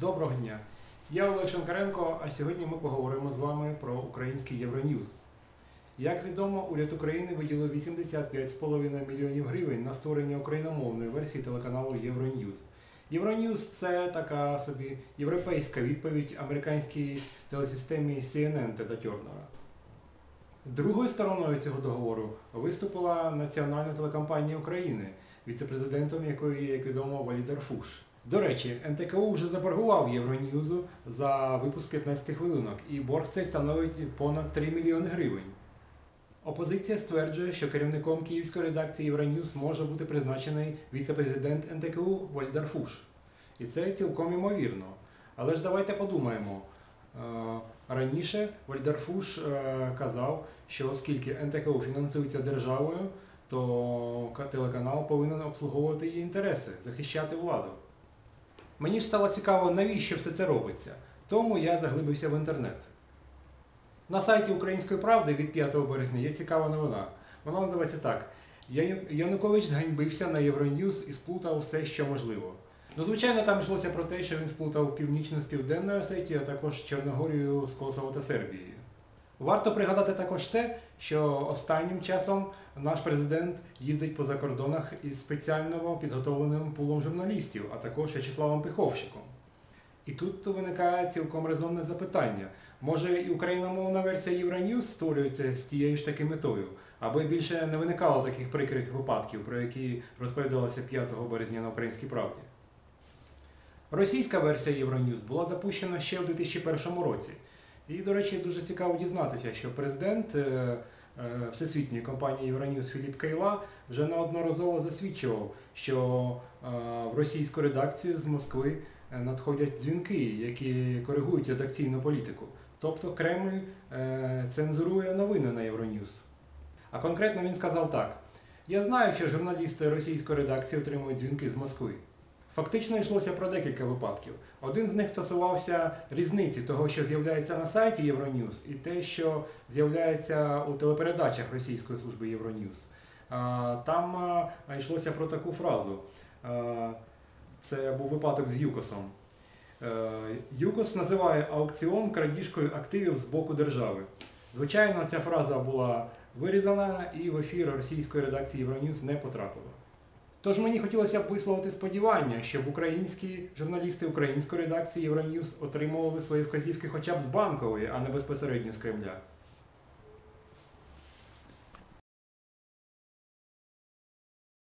Доброго дня! Я Олег Шанкаренко, а сьогодні ми поговоримо з вами про український Євроньюз. Як відомо, уряд України виділив 85,5 мільйонів гривень на створення україномовної версії телеканалу Євроньюз. Євроньюз це така собі європейська відповідь американській телесистемі CNN Теда Тьорнера. Другою стороною цього договору виступила Національна телекомпанія України, віцепрезидентом якої є, як відомо, Валій Дарфуш. До речі, НТКУ вже заборгував Євроньюзу за випуск 15 хвилинок, і борг цей становить понад 3 мільйони гривень. Опозиція стверджує, що керівником київської редакції Євроньюз може бути призначений віцепрезидент НТКУ Валій Дарфуш. І це цілком імовірно. Але ж давайте подумаємо. Е, Раніше Вальдарфуш е, казав, що оскільки НТКУ фінансується державою, то телеканал повинен обслуговувати її інтереси, захищати владу. Мені ж стало цікаво, навіщо все це робиться. Тому я заглибився в інтернет. На сайті Української правди від 5 березня є цікава новина. Вона називається так: Янукович зганьбився на Євроньюз і сплутав все, що можливо. Ну, звичайно, там йшлося про те, що він сплутав північну з південною Осетією, а також Чорногорію з Косово та Сербією. Варто пригадати також те, що останнім часом наш президент їздить по закордонах із спеціально підготовленим пулом журналістів, а також В'ячеславом Пиховщиком. І тут виникає цілком резонне запитання: може і україномовна версія Євроньюз створюється з тією ж таки метою, аби більше не виникало таких прикрих випадків, про які розповідалося 5 березня на Українській правді. Російська версія Євроньюз була запущена ще у 2001 році. І, до речі, дуже цікаво дізнатися, що президент е, е, всесвітньої компанії Євроньюз Філіп Кейла вже неодноразово засвідчував, що е, в російську редакцію з Москви надходять дзвінки, які коригують редакційну політику. Тобто Кремль цензурує новини на Євроньюз. А конкретно він сказав так: я знаю, що журналісти російської редакції отримують дзвінки з Москви. Фактично йшлося про декілька випадків. Один з них стосувався різниці того, що з'являється на сайті Євроньюз, і те, що з'являється у телепередачах Російської служби Євроньюз. Там йшлося про таку фразу. Це був випадок з ЮКОСом. Е, ЮКОС називає аукціон крадіжкою активів з боку держави. Звичайно, ця фраза була вирізана і в ефір російської редакції Євроньюз не потрапила. Тож мені хотілося б висловити сподівання, щоб українські журналісти української редакції Євроньюз отримували свої вказівки хоча б з банкової, а не безпосередньо з Кремля.